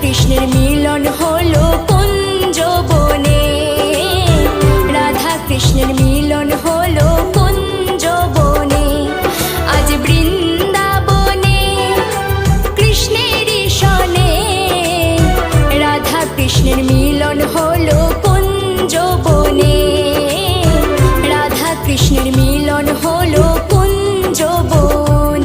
কৃষ্ণের মিলন হলো কুঞ্জ বনে রাধা কৃষ্ণের মিলন হলো কুঞ্জ বনে আজ বৃন্দাবনে কৃষ্ণের সনে রাধা কৃষ্ণের মিলন হলো